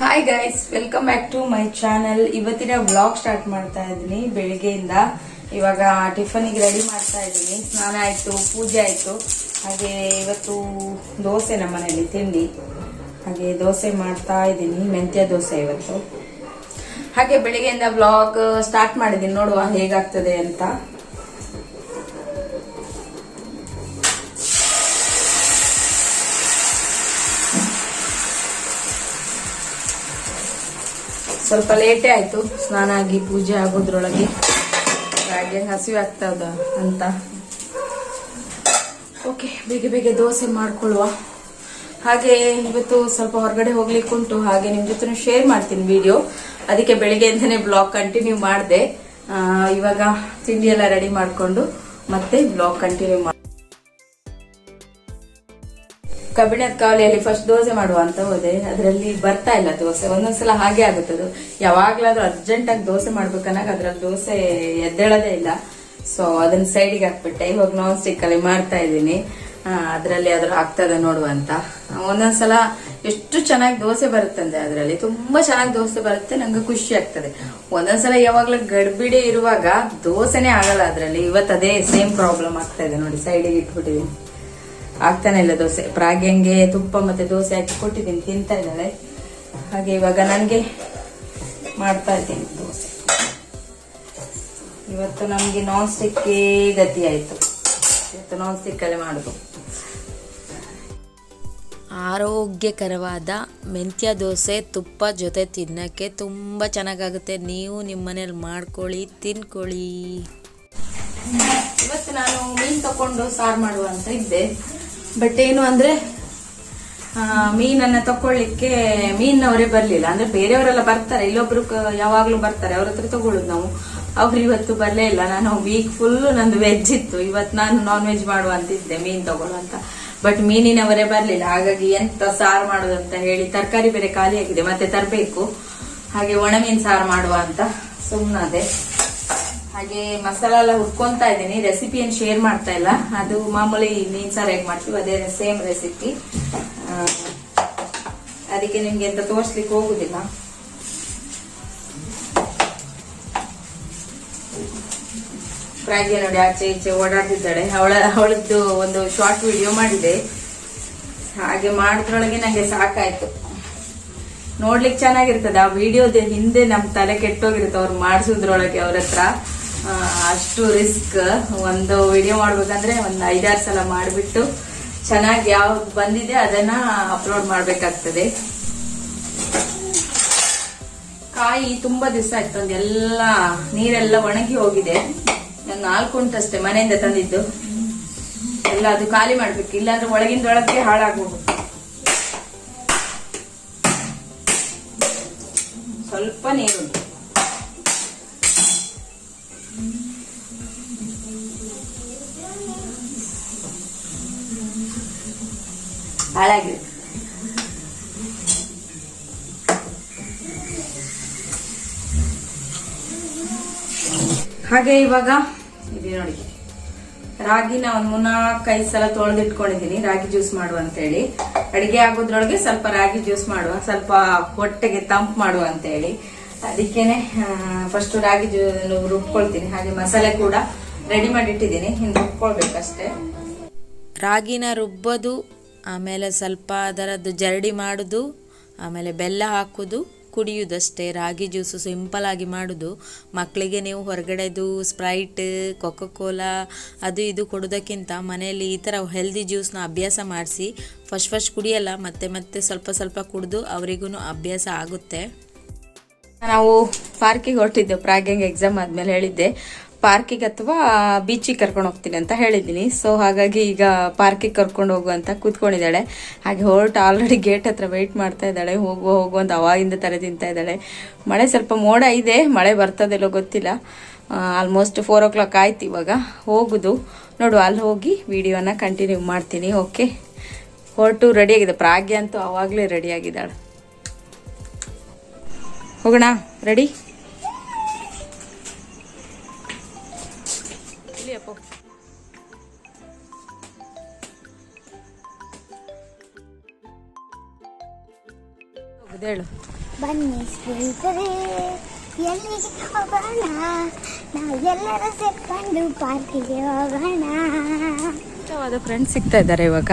Hi guys welcome back to my channel ಇವತ್ತಿನ vlog start ಮಾಡ್ತಾ ಇದ್ದೀನಿ ಬೆಳಿಗ್ಗೆಯಿಂದ. ಇವಾಗ ಟಿಫನಿಗೆ ರೆಡಿ ಮಾಡ್ತಾ ಇದ್ದೀನಿ. ಸ್ನಾನ ಆಯ್ತು, ಪೂಜೆ ಆಯ್ತು. ಹಾಗೆ ಇವತ್ತು ದೋಸೆ ನಮ್ಮ ಮನೆಯಲ್ಲಿ ತಿಂಡಿ. ಹಾಗೆ ದೋಸೆ ಮಾಡ್ತಾ ಇದ್ದೀನಿ, ಮೆಂತ್ಯ ದೋಸೆ ಇವತ್ತು. ಹಾಗೆ ಬೆಳಿಗ್ಗೆಯಿಂದ ವ್ಲಾಗ್ ಸ್ಟಾರ್ಟ್ ಮಾಡಿದ್ದೀನಿ. ನೋಡುವ ಹೇಗಾಗ್ತದೆ ಅಂತ. ಸ್ವಲ್ಪ ಲೇಟೇ ಆಯ್ತು. ಸ್ನಾನ ಆಗಿ ಪೂಜೆ ಆಗೋದ್ರೊಳಗೆ. ಹಾಗೆ ಹಸಿವೆ ಆಗ್ತದ ಅಂತ. ಓಕೆ, ಬೇಗ ಬೇಗ ದೋಸೆ ಮಾಡ್ಕೊಳ್ಳುವ. ಹಾಗೆ ಇವತ್ತು ಸ್ವಲ್ಪ ಹೊರಗಡೆ ಹೋಗ್ಲಿಕ್ಕೆ ಉಂಟು. ಹಾಗೆ ನಿಮ್ ಜೊತೆ ಶೇರ್ ಮಾಡ್ತೀನಿ ವಿಡಿಯೋ ಅದಕ್ಕೆ ಬೆಳಿಗ್ಗೆಯಿಂದನೇ ಬ್ಲಾಗ್ ಕಂಟಿನ್ಯೂ ಮಾಡಿದೆ. ಇವಾಗ ತಿಂಡಿ ಎಲ್ಲ ರೆಡಿ ಮಾಡ್ಕೊಂಡು ಮತ್ತೆ ಬ್ಲಾಗ್ ಕಂಟಿನ್ಯೂ ಮಾಡಿ ಕಬ್ಬಿಣದ ಕಾವಲಿಯಲ್ಲಿ ಫಸ್ಟ್ ದೋಸೆ ಮಾಡುವ ಅಂತ ಹೋದೆ. ಅದರಲ್ಲಿ ಬರ್ತಾ ಇಲ್ಲ ದೋಸೆ. ಒಂದೊಂದ್ಸಲ ಹಾಗೆ ಆಗುತ್ತದು ಯಾವಾಗ್ಲಾದ್ರೂ ಅರ್ಜೆಂಟ್ ಆಗಿ ದೋಸೆ ಮಾಡ್ಬೇಕನ್ನಾಗ ಅದ್ರಲ್ಲಿ ದೋಸೆ ಎದ್ದೇಳದೇ ಇಲ್ಲ. ಸೊ ಅದನ್ನ ಸೈಡಿಗೆ ಹಾಕ್ಬಿಟ್ಟೆ. ಇವಾಗ ನಾನ್ ಸ್ಟಿಕ್ ಅಲ್ಲಿ ಮಾಡ್ತಾ ಇದ್ದೀನಿ. ಅದರಲ್ಲಿ ಅದ್ರ ಆಗ್ತದೆ ನೋಡುವ ಅಂತ. ಒಂದೊಂದ್ಸಲ ಎಷ್ಟು ಚೆನ್ನಾಗಿ ದೋಸೆ ಬರುತ್ತಂದೆ ಅದರಲ್ಲಿ. ತುಂಬಾ ಚೆನ್ನಾಗಿ ದೋಸೆ ಬರುತ್ತೆ, ನಂಗೆ ಖುಷಿ ಆಗ್ತದೆ. ಒಂದೊಂದ್ಸಲ ಯಾವಾಗ್ಲೂ ಗಡ್ಬಿಡಿ ಇರುವಾಗ ದೋಸೆನೇ ಆಗಲ್ಲ ಅದರಲ್ಲಿ. ಇವತ್ತು ಅದೇ ಸೇಮ್ ಪ್ರಾಬ್ಲಮ್ ಆಗ್ತಾ ಇದೆ ನೋಡಿ. ಸೈಡಿಗೆ ಇಟ್ಬಿಟ್ಟಿದ್ದೀನಿ. ಆಗ್ತಾನೆ ಇಲ್ಲ ದೋಸೆ. ಪ್ರಾಗ್ಯಂಗೆ ತುಪ್ಪ ಮತ್ತೆ ದೋಸೆ ಹಾಕಿ ಕೊಟ್ಟಿದ್ದೀನಿ ತಿಂತಾ ಇದ್ದಾಳೆ. ಹಾಗೆ ಇವಾಗ ನನಗೆ ಮಾಡ್ತಾ ಇದ್ದೀನಿ ದೋಸೆ. ಇವತ್ತು ನಮಗೆ ನಾನ್ ಸ್ಟಿಕ್ಕೇ ಗತಿ ಆಯಿತು. ಇವತ್ತು ನಾನ್ ಸ್ಟಿಕ್ ಮಾಡೋದು. ಮಾಡುದು ಆರೋಗ್ಯಕರವಾದ ಮೆಂತ್ಯ ದೋಸೆ ತುಪ್ಪ ಜೊತೆ ತಿನ್ನಕ್ಕೆ ತುಂಬ ಚೆನ್ನಾಗಾಗುತ್ತೆ. ನೀವು ನಿಮ್ಮ ಮನೇಲಿ ಮಾಡ್ಕೊಳ್ಳಿ ತಿನ್ಕೊಳ್ಳಿ. ಇವತ್ತು ನಾನು ಮೀನು ತಗೊಂಡು ಸಾರು ಮಾಡುವ ಅಂತ ಇದ್ದೆ. ಬಟ್ ಏನು ಅಂದ್ರೆ ಮೀನನ್ನ ತಕೊಳ್ಳಿಕ್ಕೆ ಮೀನವರೇ ಬರ್ಲಿಲ್ಲ. ಅಂದ್ರೆ ಬೇರೆಯವರೆಲ್ಲ ಬರ್ತಾರೆ. ಇಲ್ಲೊಬ್ರು ಯಾವಾಗ್ಲೂ ಬರ್ತಾರೆ. ಅವ್ರ ಹತ್ರ ತಗೊಳುದು ನಾವು. ಅವ್ರು ಇವತ್ತು ಬರ್ಲೇ ಇಲ್ಲ. ನಾನು ವೀಕ್ ಫುಲ್ ನಂದು ವೆಜ್ ಇತ್ತು. ಇವತ್ತು ನಾನು ನಾನ್ ವೆಜ್ ಮಾಡುವಂತಿದ್ದೆ ಮೀನ್ ತಗೊಳ್ಳುವಂತ ಬಟ್ ಮೀನಿನವರೇ ಬರ್ಲಿಲ್ಲ. ಹಾಗಾಗಿ ಎಂತ ಸಾರು ಮಾಡೋದು ಅಂತ ಹೇಳಿ ತರಕಾರಿ ಬೇರೆ ಖಾಲಿ ಆಗಿದೆ ಮತ್ತೆ ತರಬೇಕು. ಹಾಗೆ ಒಣ ಮೀನ್ ಸಾರು ಮಾಡುವ ಅಂತ ಸುಮ್ಮನದೆ ಹಾಗೆ ಮಸಾಲಾ ಎಲ್ಲ ಹುರ್ಕೊಂತಾ ಇದ್ದೀನಿ. ರೆಸಿಪಿ ಏನ್ ಶೇರ್ ಮಾಡ್ತಾ ಇಲ್ಲ. ಅದು ಮಾಮೂಲಿ ಮೀನ್ ಸಾರು ಹೇಗೆ ಮಾಡ್ತೀವಿ ಅದೇ ಸೇಮ್ ರೆಸಿಪಿ ಅದಕ್ಕೆ ನಿಮ್ಗೆ ಎಂತ ತೋರ್ಸ್ಲಿಕ್ಕೆ ಹೋಗುದಿಲ್ಲ. ಪ್ರಾಗ್ಯ ನೋಡಿ ಆಚೆ ಈಚೆ ಓಡಾಡ್ತಿದ್ದಾಳೆ. ಅವಳ, ಅವಳದ್ದು ಒಂದು ಶಾರ್ಟ್ ವಿಡಿಯೋ ಮಾಡಿದೆ. ಹಾಗೆ ಮಾಡಿದ್ರೊಳಗೆ ನಂಗೆ ಸಾಕಾಯ್ತು. ನೋಡ್ಲಿಕ್ಕೆ ಚೆನ್ನಾಗಿರ್ತದೆ. ಆ ವಿಡಿಯೋದ ಹಿಂದೆ ನಮ್ ತಲೆ ಕೆಟ್ಟೋಗಿರುತ್ತೆ. ಅವ್ರು ಮಾಡಿಸೋದ್ರೊಳಗೆ ಅವ್ರ ಹತ್ರ. ಅಷ್ಟು ರಿಸ್ಕ್ ಒಂದು ವಿಡಿಯೋ ಮಾಡ್ಬೇಕಂದ್ರೆ ಒಂದ್ ಐದಾರು ಸಲ ಮಾಡಿಬಿಟ್ಟು ಚೆನ್ನಾಗಿ ಯಾವ ಬಂದಿದೆ ಅದನ್ನ ಅಪ್ಲೋಡ್ ಮಾಡ್ಬೇಕಾಗ್ತದೆ. ಕಾಯಿ ತುಂಬಾ ದಿವಸ ಆಯ್ತು ಎಲ್ಲ ನೀರೆಲ್ಲ ಒಣಗಿ ಹೋಗಿದೆ. ನಾನು ನಾಲ್ಕು ಉಂಟಷ್ಟೇ ಮನೆಯಿಂದ ತಂದಿದ್ದು. ಎಲ್ಲ ಅದು ಖಾಲಿ ಮಾಡ್ಬೇಕು, ಇಲ್ಲಾಂದ್ರೆ ಒಳಗಿಂದ ಒಳಗೆ ಹಾಳಾಗೋಗುತ್ತೆ ಸ್ವಲ್ಪ ನೀರುಂಟು. ಹಾಳಾಗಿದೆ ಹಾಗೆ ಇವಾಗ, ಇದೆ ನೋಡಿ. ರಾಗಿನ ಒಂದ್ ಮೂರ್ನಾಲ್ಕೈದು ಸಲ ತೊಳೆದಿಟ್ಕೊಂಡಿದ್ದೀನಿ, ರಾಗಿ ಜ್ಯೂಸ್ ಮಾಡುವ ಅಂತ ಹೇಳಿ ಅಡಿಗೆ ಆಗೋದ್ರೊಳಗೆ ಸ್ವಲ್ಪ ರಾಗಿ ಜ್ಯೂಸ್ ಮಾಡುವ, ಸ್ವಲ್ಪ ಹೊಟ್ಟೆಗೆ ತಂಪು ಮಾಡುವ ಅಂತ ಹೇಳಿ ಅದಕ್ಕೇನೆ ಫಸ್ಟ್ ರಾಗಿ ಜ್ಯೂ ರುಬ್ಕೊಳ್ತೀನಿ. ಹಾಗೆ ಮಸಾಲೆ ಕೂಡ ರೆಡಿ ಮಾಡಿ ಇಟ್ಟಿದ್ದೀನಿ ಇನ್ನು ರುಬ್ಕೊಳ್ಬೇಕಷ್ಟೇ. ರಾಗಿನ ರುಬ್ಬೋದು ಆಮೇಲೆ ಸ್ವಲ್ಪ ಅದರದ್ದು ಜರಡಿ ಮಾಡೋದು, ಆಮೇಲೆ ಬೆಲ್ಲ ಹಾಕೋದು, ಕುಡಿಯೋದಷ್ಟೇ, ರಾಗಿ ಜ್ಯೂಸು ಸಿಂಪಲಾಗಿ ಮಾಡೋದು. ಮಕ್ಕಳಿಗೆ ನೀವು ಹೊರಗಡೆದು ಸ್ಪ್ರೈಟ್ ಕೊಕೊ ಕೋಲಾ ಅದು ಇದು ಕೊಡೋದಕ್ಕಿಂತ ಮನೆಯಲ್ಲಿ ಈ ಥರ ಹೆಲ್ದಿ ಜ್ಯೂಸ್ನ ಅಭ್ಯಾಸ ಮಾಡಿಸಿ ಫಸ್ಟ್ ಫಸ್ಟ್ ಕುಡಿಯಲ್ಲ, ಮತ್ತೆ ಮತ್ತೆ ಸ್ವಲ್ಪ ಸ್ವಲ್ಪ ಕುಡಿದು ಅವರಿಗೂ ಅಭ್ಯಾಸ ಆಗುತ್ತೆ. ನಾವು ಪಾರ್ಕಿಗೆ ಹೊರಟಿದ್ದೆವು ಪ್ರಾಗ್ಯಂಗ್ ಎಕ್ಸಾಮ್ ಆದಮೇಲೆ ಹೇಳಿದ್ದೆ. ಪಾರ್ಕಿಗೆ ಅಥವಾ ಬೀಚಿಗೆ ಕರ್ಕೊಂಡು ಹೋಗ್ತೀನಿ ಅಂತ ಹೇಳಿದ್ದೀನಿ. ಸೊ ಹಾಗಾಗಿ ಈಗ ಪಾರ್ಕಿಗೆ ಕರ್ಕೊಂಡು ಹೋಗು ಅಂತ ಕೂತ್ಕೊಂಡಿದ್ದಾಳೆ. ಹಾಗೆ ಹೊರಟು ಆಲ್ರೆಡಿ ಗೇಟ್ ಹತ್ರ ವೆಯ್ಟ್ ಮಾಡ್ತಾ ಇದ್ದಾಳೆ. ಹೋಗುವ ಹೋಗುವ ಅಂತ ಅವಾಗಿಂದ ತಲೆ ತಿಂತಾ ಇದ್ದಾಳೆ. ಮಳೆ ಸ್ವಲ್ಪ ಮೋಡ ಇದೆ. ಮಳೆ ಬರ್ತದೆಲ್ಲೋ ಗೊತ್ತಿಲ್ಲ. ಆಲ್ಮೋಸ್ಟ್ ಫೋರ್ ಓ ಕ್ಲಾಕ್ ಆಯ್ತು ಇವಾಗ. ಹೋಗುದು. ನೋಡು, ಅಲ್ಲಿ ಹೋಗಿ ವಿಡಿಯೋನ ಕಂಟಿನ್ಯೂ ಮಾಡ್ತೀನಿ. ಓಕೆ ಹೊರಟು ರೆಡಿಯಾಗಿದೆ ಪ್ರಾಗ್ಯ ಅಂತೂ ಅವಾಗಲೇ ರೆಡಿಯಾಗಿದ್ದಾಳೆ ಹೋಗೋಣ? ರೆಡಿ ಇಲ್ಲಿ ಅಪ್ಪ ಹೇಳು. ಬನ್ನಿ ಸ್ನೇಹಿತರೆ ಎಲ್ಲಿಗೆ ಹೋಗೋಣ? ನಾವು ಎಲ್ಲರೂ ಸೇರ್ಕೊಂಡು ಪಾರ್ಕಿಗೆ ಹೋಗೋಣ. ಇಷ್ಟವಾದ ಫ್ರೆಂಡ್ಸ್ ಸಿಗ್ತಾ ಇದ್ದಾರೆ ಇವಾಗ.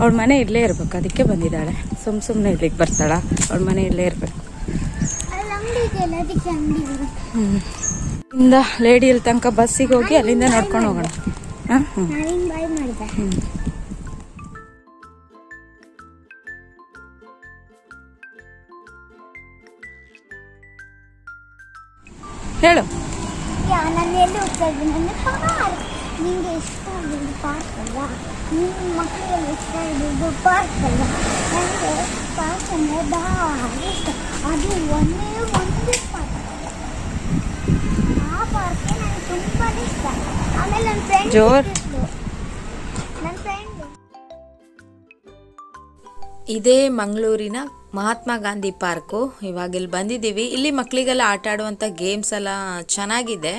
ಅವ್ಳ ಮನೆ ಇಲ್ಲೇ ಇರ್ಬೇಕು ಅದಕ್ಕೆ ಬಂದಿದ್ದಾಳೆ. ಸುಮ್ ಸುಮ್ಮನೆ ಇಲ್ಲಿಗೆ ಬರ್ತಾಳ. ಅವ್ಳ ಮನೆ ಇಲ್ಲೇ ಇರ್ಬೇಕು. ಅಲ್ಲಿ ಅಂಗಡಿ ಅದಕ್ಕೆ ಅಂಗಡಿ ಇದೆ. ಇಂದ ಲೇಡಿ ಇಲ್ಲಿ ತನಕ ಬಸ್ಸಿಗೆ ಹೋಗಿ ಅಲ್ಲಿಂದ ನೋಡ್ಕೊಂಡು ಹೋಗೋಣ. ಹೇಳು. ನಿಂಗೆ ಇಷ್ಟ ಪಾರ್ಕ್ ಅಲ್ವಾ? ನಿಮ್ಮ ಇಷ್ಟ ಇಷ್ಟ. ಅದು ಒಂದೇ ಒಂದೇ ಪಾರ್ಕ್ ಆ ಪಾರ್ಕ್ ನನಗೆ ತುಂಬಾ ಇಷ್ಟ ಆಮೇಲೆ ನನ್ನ ಫ್ರೆಂಡ್ ಜೋರ್. ನನ್ನ ಫ್ರೆಂಡ್ ಇದೇ ಮಂಗಳೂರಿನ ಮಹಾತ್ಮ ಗಾಂಧಿ ಪಾರ್ಕು. ಇವಾಗ ಇಲ್ಲಿ ಬಂದಿದ್ದೀವಿ. ಇಲ್ಲಿ ಮಕ್ಕಳಿಗೆಲ್ಲ ಆಟ ಆಡುವಂಥ ಗೇಮ್ಸ್ ಎಲ್ಲ ಚೆನ್ನಾಗಿದೆ.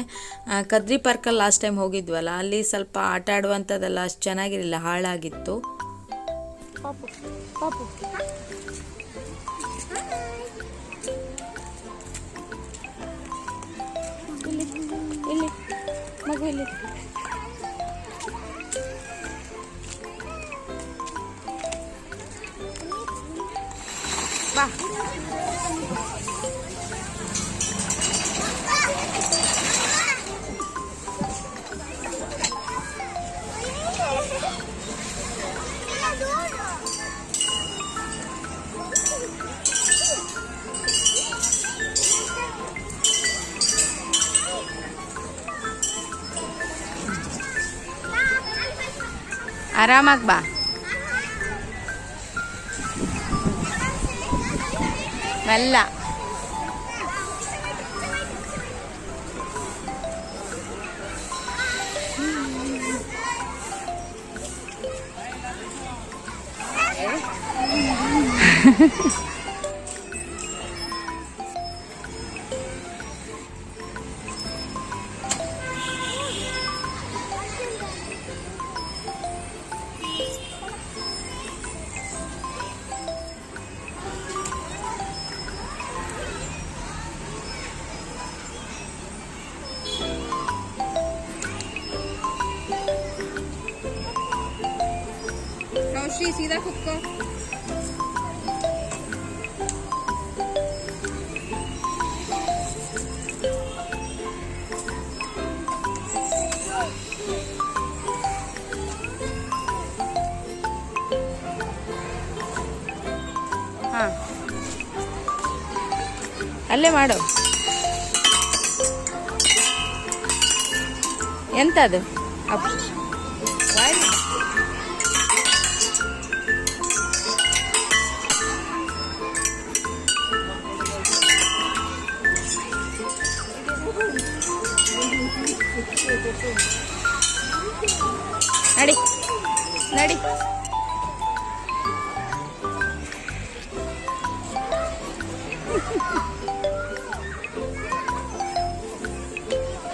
ಕದ್ರಿ ಪಾರ್ಕಲ್ಲಿ ಲಾಸ್ಟ್ ಟೈಮ್ ಹೋಗಿದ್ವಲ್ಲ ಅಲ್ಲಿ ಸ್ವಲ್ಪ ಆಟ ಆಡುವಂಥದ್ದೆಲ್ಲ ಅಷ್ಟು ಚೆನ್ನಾಗಿರಲಿಲ್ಲ ಹಾಳಾಗಿತ್ತು. ಮಗು ಇಲ್ಲಿ ಆರಾಮಾಗಿ ಬಾ. ಮೆಲ್ಲ. ಶ್ರೀ ಸೀದಾ ಕುತ್ಕೋ ಹಾ. ಅಲ್ಲೇ ಮಾಡು. ಎಂತದು? ಅದು ನಡಿ. ನಡಿ.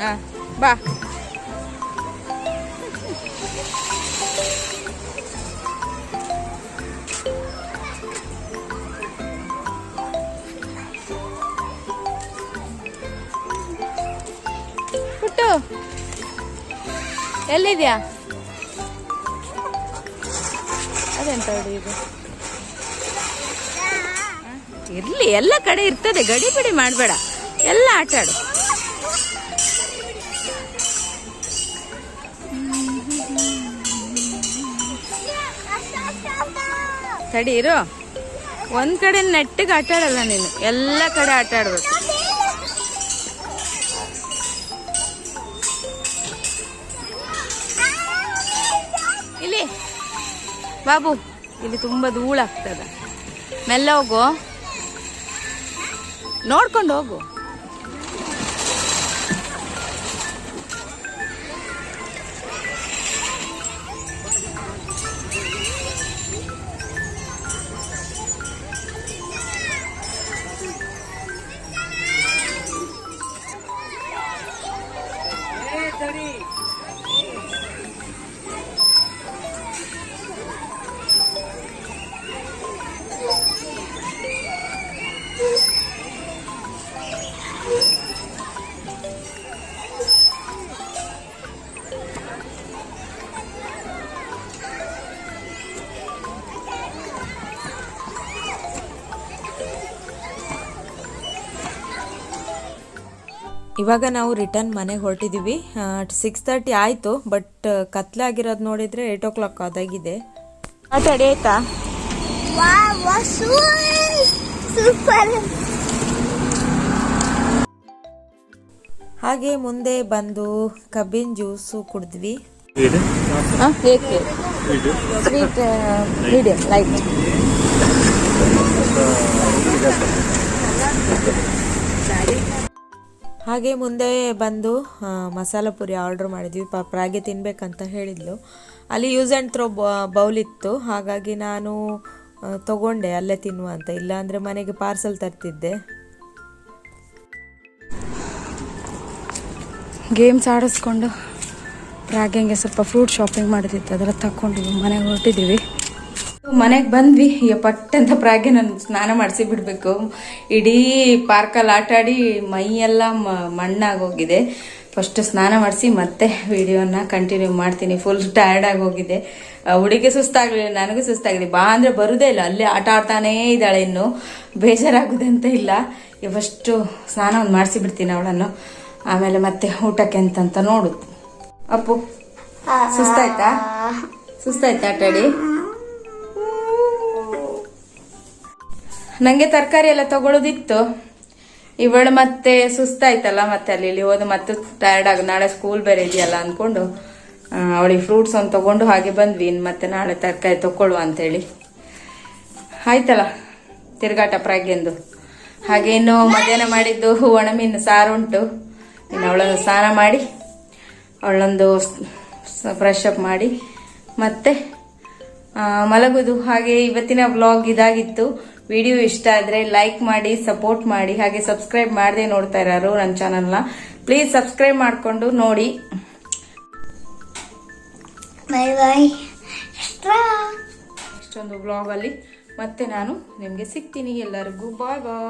ಆ, ಬಾ. ಎಲ್ಲಿದ್ಯಾ? ಅದೆಂತ ಇದು? ಇರ್ಲಿ, ಎಲ್ಲ ಕಡೆ ಇರ್ತದೆ. ಗಡಿ ಬಿಡಿ ಮಾಡಬೇಡ. ಎಲ್ಲ ಆಟ ಆಡು. ತಡಿ, ಇರು. ಒಂದ್ ಕಡೆ ನೆಟ್ಟಿಗೆ ಆಟ ಆಡಲ್ಲ ನೀನು. ಎಲ್ಲ ಕಡೆ ಆಟ ಆಡ್ಬೇಕು. ಬಾಬು ಇಲ್ಲಿ ತುಂಬ ಧೂಳಾಗ್ತದ. ಮೆಲ್ಲ ಹೋಗು ನೋಡ್ಕೊಂಡು ಹೋಗು. ಇವಾಗ ನಾವು ರಿಟರ್ನ್ ಮನೆಗೆ ಹೊರಟಿದ್ದೀವಿ ಸಿಕ್ಸ್ ತರ್ಟಿ ಆಯಿತು ಬಟ್ ಕತ್ಲಾಗಿರೋದು ನೋಡಿದರೆ ಏಯ್ಟ್ ಓ ಕ್ಲಾಕ್ ಅದಾಗಿದೆ ಮಾತಾಡಿ ಆಯ್ತಾ? ಹಾಗೆ ಮುಂದೆ ಬಂದು ಕಬ್ಬಿನ ಜ್ಯೂಸು ಕುಡಿದ್ವಿ. ಸ್ವೀಟ್ ಮೀಡಿಯಂ ಲೈಟ್ ಹಾಗೆ ಮುಂದೆ ಬಂದು ಮಸಾಲ ಪುರಿ ಆರ್ಡ್ರ್ ಮಾಡಿದ್ವಿ. ಪಾಪ ರಾಗಿ ತಿನ್ಬೇಕಂತ ಹೇಳಿದ್ಲು. ಅಲ್ಲಿ ಯೂಸ್ ಆ್ಯಂಡ್ ಥ್ರೋ ಬೌಲ್ ಇತ್ತು. ಹಾಗಾಗಿ ನಾನು ತಗೊಂಡೆ. ಅಲ್ಲೇ ತಿನ್ನುವ ಅಂತ. ಇಲ್ಲಾಂದರೆ ಮನೆಗೆ ಪಾರ್ಸಲ್ ತರ್ತಿದ್ದೆ. ಗೇಮ್ಸ್ ಆಡಿಸ್ಕೊಂಡು ರಾಗಿಂಗೆ ಸ್ವಲ್ಪ ಫ್ರೂಟ್ ಶಾಪಿಂಗ್ ಮಾಡಿದಿತ್ತು ಅದೆಲ್ಲ ತಗೊಂಡು ಮನೆಗೆ ಹೊರಟಿದ್ದೀವಿ. ಮನೆಗೆ ಬಂದ್ವಿ. ಈಗ ಪಟ್ ಅಂತ ಪ್ರಾಗೆ ನಾನು ಸ್ನಾನ ಮಾಡಿಸಿ ಬಿಡಬೇಕು. ಇಡೀ ಪಾರ್ಕಲ್ಲಿ ಆಟ ಆಡಿ ಮೈಯೆಲ್ಲ ಮ- ಮಣ್ಣಾಗೋಗಿದೆ. ಫಸ್ಟ್ ಸ್ನಾನ ಮಾಡಿಸಿ ಮತ್ತೆ ವಿಡಿಯೋನ ಕಂಟಿನ್ಯೂ ಮಾಡ್ತೀನಿ. ಫುಲ್ ಟಯರ್ಡ್ ಆಗೋಗಿದೆ ಹೋಗಿದೆ. ಹುಡುಗಿ ಸುಸ್ತಾಗಲಿಲ್ಲ ನನಗೂ ಸುಸ್ತಾಗಿದೆ ಬಾ ಅಂದರೆ ಬರೋದೇ ಇಲ್ಲ. ಅಲ್ಲೇ ಆಟ ಆಡ್ತಾನೇ ಇದ್ದಾಳೆ ಇನ್ನು. ಬೇಜಾರಾಗುದಂತ ಇಲ್ಲ. ಈಗ ಫಸ್ಟು ಸ್ನಾನ ಒಂದು ಮಾಡಿಸಿ ಬಿಡ್ತೀನಿ ಅವಳನ್ನು. ಆಮೇಲೆ ಮತ್ತೆ ಊಟಕ್ಕೆ ಅಂತಂತ ನೋಡುದು ಅಪ್ಪು ಸುಸ್ತಾಯ್ತಾ? ಸುಸ್ತಾಯ್ತಾ ಆಟ ಆಡಿ ನಂಗೆ ತರಕಾರಿ ಎಲ್ಲ ತಗೊಳ್ಳೋದಿತ್ತು ಇವಳು ಮತ್ತೆ ಸುಸ್ತಾಯ್ತಲ್ಲ ಮತ್ತೆ ಅಲ್ಲಿ ಇಲ್ಲಿ ಹೋದ ಮತ್ತೆ ಟಯರ್ಡ್ ಆಗ ನಾಳೆ ಸ್ಕೂಲ್ ಬೇರೆ ಇದೆಯಲ್ಲ ಅಂದ್ಕೊಂಡು ಅವಳಿಗೆ ಫ್ರೂಟ್ಸ್ ಒಂದು ತಗೊಂಡು ಹಾಗೆ ಬಂದ್ವಿ. ಇನ್ನು ಮತ್ತೆ ನಾಳೆ ತರಕಾರಿ ತಗೊಳ್ಳುವ ಅಂತೇಳಿ. ಆಯ್ತಲ್ಲ, ತಿರುಗಾಟ ಪ್ರಾಗ್ಯಂದು ಹಾಗೆ ಇನ್ನು ಮಧ್ಯಾಹ್ನ ಮಾಡಿದ್ದು ಒಣಮೀನು ಸಾರು ಉಂಟು ಇನ್ನು ಅವಳನ್ನು ಸ್ನಾನ ಮಾಡಿ ಅವಳೊಂದು ಫ್ರೆಶ್ ಅಪ್ ಮಾಡಿ. ಮತ್ತೆ ಮಲಗುದು. ಹಾಗೆ ಇವತ್ತಿನ ವ್ಲಾಗ್ ಇದಾಗಿತ್ತು. ವಿಡಿಯೋ ಇಷ್ಟ ಆದ್ರೆ ಲೈಕ್ ಮಾಡಿ ಸಪೋರ್ಟ್ ಮಾಡಿ ಹಾಗೆ ಸಬ್ಸ್ಕ್ರೈಬ್ ಮಾಡದೆ ನೋಡ್ತಾ ಇರೋರು ನನ್ನ ಚಾನಲ್ನ ಪ್ಲೀಸ್ ಸಬ್ಸ್ಕ್ರೈಬ್ ಮಾಡಿಕೊಂಡು ನೋಡಿ. ಬೈ ಬೈ ಇಷ್ಟೊಂದು ವ್ಲಾಗಲ್ಲಿ ಮತ್ತೆ ನಾನು ನಿಮಗೆ ಸಿಗ್ತೀನಿ ಎಲ್ಲರಿಗೂ. ಬಾಯ್ ಬಾಯ್